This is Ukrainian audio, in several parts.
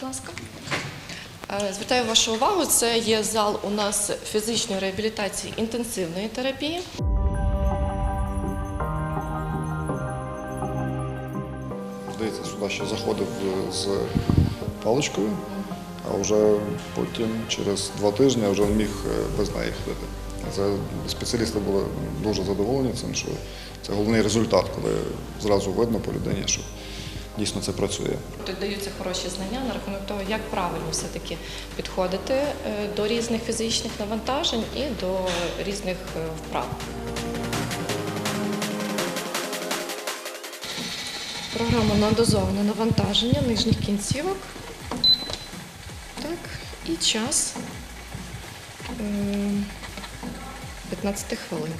будь ласка. Е, Звертаю вашу увагу, це є зал у нас фізичної реабілітації інтенсивної терапії. Здається, сюди ще заходив е, з паличкою, а вже потім, через два тижні, вже міг е, без неї ходити. Це спеціалісти були дуже задоволені цим, що це головний результат, коли зразу видно по людині, що дійсно це працює. Тут даються хороші знання на рахунок того, як правильно все-таки підходити е, до різних фізичних навантажень і до різних е, вправ. Програма на дозоване навантаження нижніх кінцівок. Так, і час е, 15 хвилин.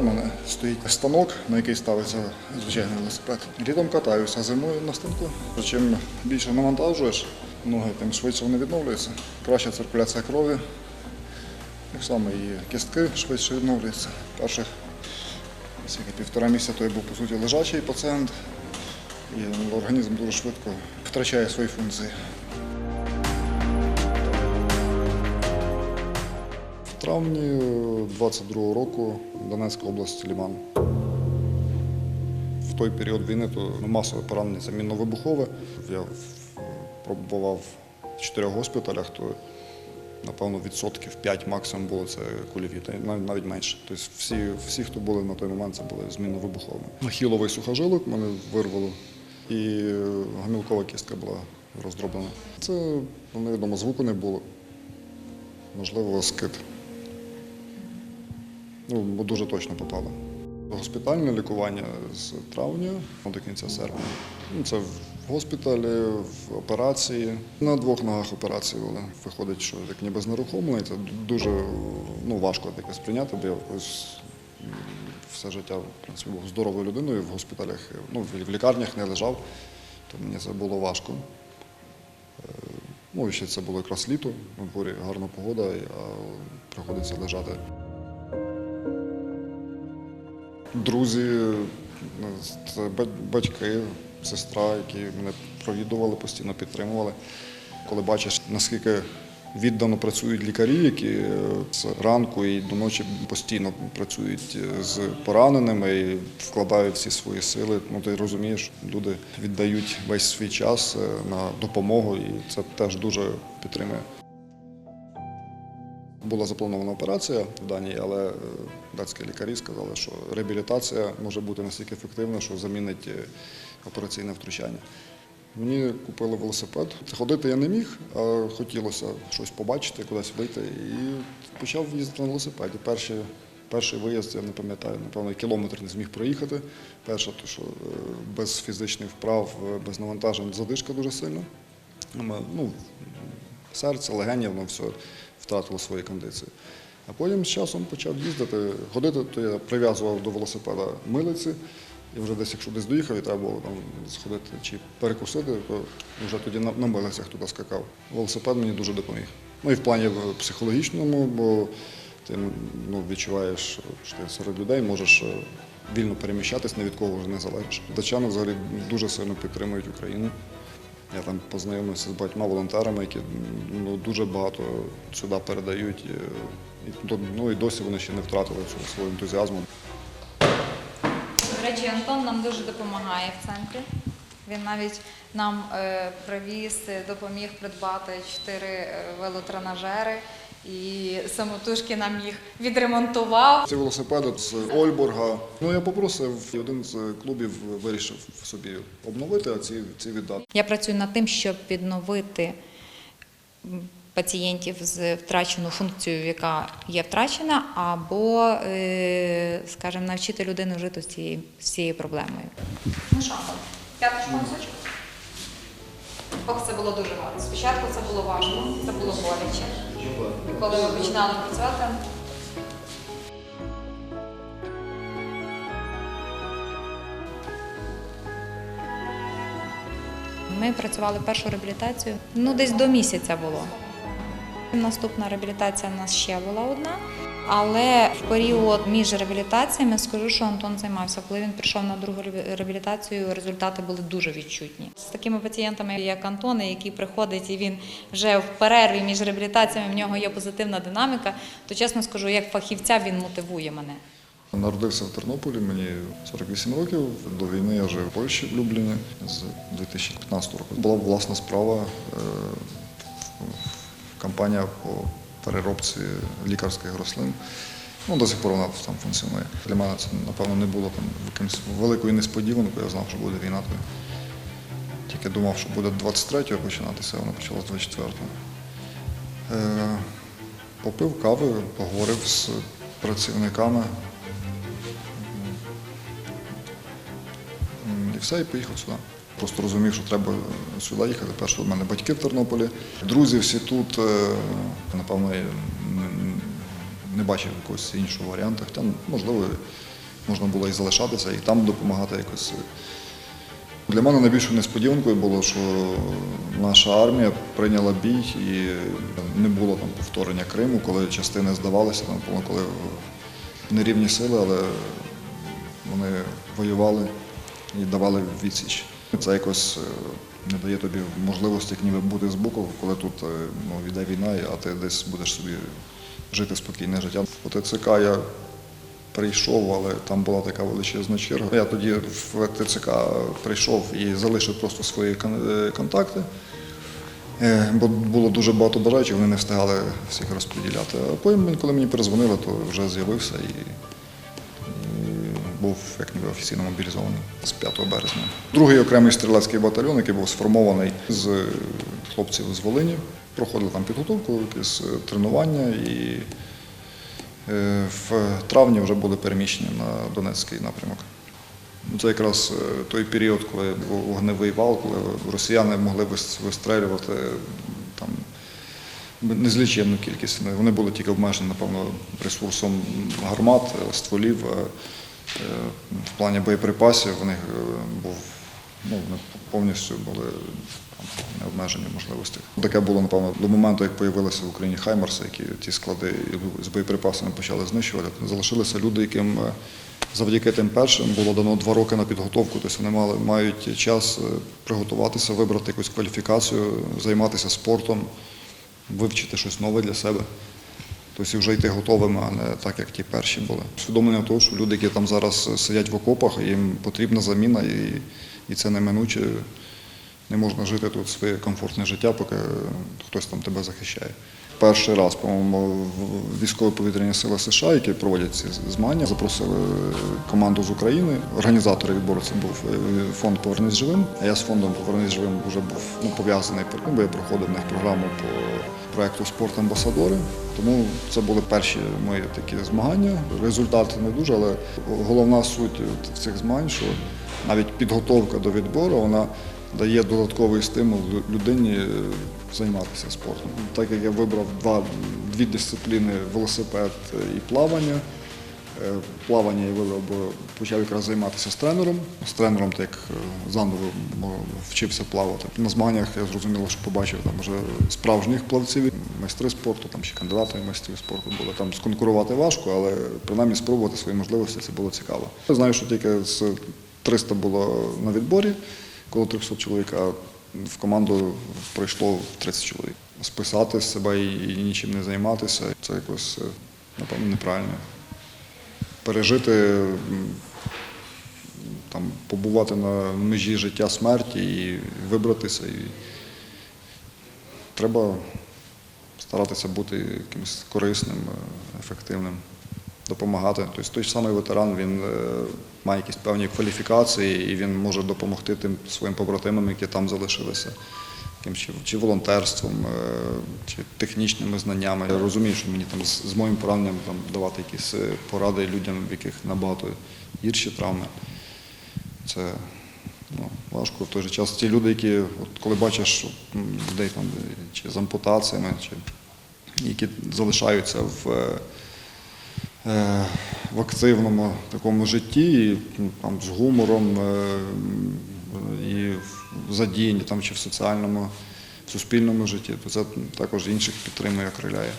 У мене стоїть станок, на який ставиться звичайний велосипед. Літом катаюся, а зимою на станку. Чим більше навантажуєш ноги, тим швидше вони відновлюються. Краща циркуляція крові. Так само і кістки швидше відновлюються. Перших півтора місяця то я був по суті лежачий пацієнт, і організм дуже швидко втрачає свої функції. Травні 22-го року Донецька область Ліман. В той період війни то масове поранення це мінно-вибухове. Я пробував в чотирьох госпіталях, то напевно відсотків 5 максимум було це кульові, навіть менше. Тобто всі, всі, хто були на той момент, це були з мінно-вибуховими. Ахіловий сухожилок мене вирвало, і гамілкова кістка була роздроблена. Це ну, невідомо, звуку не було. Можливо, скид. Ну, бо дуже точно попало. Госпітальне лікування з травня до кінця серпня. Ну, Це в госпіталі, в операції. На двох ногах операції були. Виходить, що як ніби знерухомлений, це дуже ну, важко таке сприйняти, бо я все життя в принципі, був здоровою людиною в госпіталях, ну, в лікарнях не лежав, то мені це було важко. Е, Ну, ще це було якраз літо, на дворі гарна погода, а приходиться лежати. Друзі, ну, батьки, сестра, які мене провідували, постійно підтримували. Коли бачиш, наскільки віддано працюють лікарі, які е, з ранку і до ночі постійно працюють е, з пораненими і вкладають всі свої сили, ну ти розумієш, люди віддають весь свій час е, на допомогу, і це теж дуже підтримує. Була запланована операція в Данії, але е, датські лікарі сказали, що реабілітація може бути настільки ефективна, що замінить е, операційне втручання. Мені купили велосипед. Ходити я не міг, а хотілося щось побачити, кудись вийти. І почав їздити на велосипеді. Перший, перший виїзд, я не пам'ятаю, напевно, кілометр не зміг проїхати. Перше, то що е, без фізичних вправ, без навантажень задишка дуже сильно. Ну, серце, легені, воно все втратило свої кондиції. А потім з часом почав їздити. Ходити, то я прив'язував до велосипеда милиці, і вже десь, якщо десь доїхав, і треба було там сходити чи перекусити, то вже тоді на, на милицях туди скакав. Велосипед мені дуже допоміг. Ну і в плані психологічному, бо ти ну, відчуваєш, що ти серед людей можеш е, вільно переміщатись, ні від кого вже не залежиш. Датчани взагалі дуже сильно підтримують Україну. Я там познайомився з багатьма волонтерами, які ну, дуже багато сюди передають. І, ну, і досі вони ще не втратили цього свого ентузіазму. До речі, Антон нам дуже допомагає в центрі. Він навіть нам е, привіз, е, допоміг придбати чотири е, велотренажери і самотужки нам їх відремонтував. Ці велосипеди з Ольборга. Ну я попросив, і один з клубів вирішив собі обновити, а ці, ці віддати. Я працюю над тим, щоб відновити пацієнтів з втраченою функцією, яка є втрачена, або, е, скажімо, навчити людину жити з цією, з цією проблемою. Ну що, п'яточку носочок? Ох, це було дуже важко. Спочатку це було важко, це було боляче. Коли ми починали працювати, Ми працювали першу реабілітацію, ну десь до місяця було. Наступна реабілітація в нас ще була одна. Але в період між реабілітаціями скажу, що Антон займався. Коли він прийшов на другу реабілітацію, результати були дуже відчутні. З такими пацієнтами, як Антон, який приходить і він вже в перерві між реабілітаціями, в нього є позитивна динаміка, то чесно скажу, як фахівця він мотивує мене. Народився в Тернополі, мені 48 років. До війни я жив в Польщі в Любліні з 2015 року. Була власна справа, е, компанія по переробці лікарських рослин. Ну, до сих пор вона там функціонує. Для мене це, напевно, не було там якимось великою несподіванкою. Я знав, що буде війна. Тільки думав, що буде 23-го починатися, а вона почалась 24-го. Е, Попив кави, поговорив з працівниками. І все, і поїхав сюди. Просто розумів, що треба сюди їхати. Перше, у мене батьки в Тернополі. Друзі всі тут. е, Напевно, не- бачив якогось іншого варіанту. Хоча, можливо, можна було і залишатися, і там допомагати якось. Для мене найбільшою несподіванкою було, що наша армія прийняла бій і не було там повторення Криму, коли частини здавалися, там коли нерівні сили, але вони воювали і давали відсіч. Це якось е, не дає тобі можливості як ніби бути збоку, коли тут е, ну, йде війна, а ти десь будеш собі жити спокійне життя. По ТЦК я прийшов, але там була така величезна черга. Я тоді в ТЦК прийшов і залишив просто свої е, контакти. Бо було дуже багато бажаючих, вони не встигали всіх розподіляти. А потім, коли мені перезвонили, то вже з'явився і був як ніби офіційно мобілізований з 5 березня. Другий окремий стрілецький батальйон, який був сформований з хлопців з Волині, проходили там підготовку, якісь е, тренування і Е, В травні вже були переміщені на Донецький напрямок. Це якраз е, той період, коли був вогневий вал, коли росіяни могли вистрелювати там незліченну кількість. Вони були тільки обмежені, напевно, ресурсом гармат, стволів. Е, В плані боєприпасів в них е, був ну, повністю були там, необмежені можливості. Таке було, напевно, до моменту, як з'явилися в Україні Хаймерси, які ті склади з боєприпасами почали знищувати. Залишилися люди, яким е, завдяки тим першим було дано два роки на підготовку, тобто вони мали, мають час приготуватися, вибрати якусь кваліфікацію, займатися спортом, вивчити щось нове для себе. Тобто вже йти готовими, а не так, як ті перші були. Усвідомлення того, що люди, які там зараз сидять в окопах, їм потрібна заміна, і, і це неминуче. Не можна жити тут своє комфортне життя, поки хтось там тебе захищає. Перший раз, по-моєму, в військово-повітряні сили США, які проводять ці змагання, запросили команду з України. Організатори відбору це був е, фонд Повернись живим. А я з фондом Повернись живим вже був ну, пов'язаний, ну, бо я проходив в них програму по проекту Спорт Амбасадори. Тому це були перші мої такі змагання. Результати не дуже, але головна суть цих змагань, що навіть підготовка до відбору вона дає додатковий стимул людині е, займатися спортом. Так як я вибрав два, дві дисципліни велосипед і плавання. Е, Плавання я бо почав якраз займатися з тренером. З тренером, так е, заново вчився плавати. На змаганнях я зрозуміло, що побачив там вже справжніх плавців, майстри спорту, там ще кандидати майстрів спорту були. Там сконкурувати важко, але принаймні спробувати свої можливості це було цікаво. Я знаю, що тільки з 300 було на відборі, коло 300 чоловік, а в команду прийшло 30 чоловік. Списати себе і, і нічим не займатися це якось, е, напевно, неправильно пережити, там, побувати на межі життя смерті і вибратися. І треба старатися бути якимось корисним, е, ефективним, допомагати. Тобто той самий ветеран він е, має якісь певні кваліфікації і він може допомогти тим своїм побратимам, які там залишилися. Чи, волонтерством, е, чи технічними знаннями. Я розумію, що мені там з, моїм пораненням там, давати якісь е, поради людям, в яких набагато гірші травми. Це ну, важко. В той же час ті люди, які, от, коли бачиш людей там, е, чи з ампутаціями, чи які залишаються в, в активному такому житті, ну, там, з гумором, і задіяні там, чи в соціальному, в суспільному житті, то це також інших підтримує, окриляє.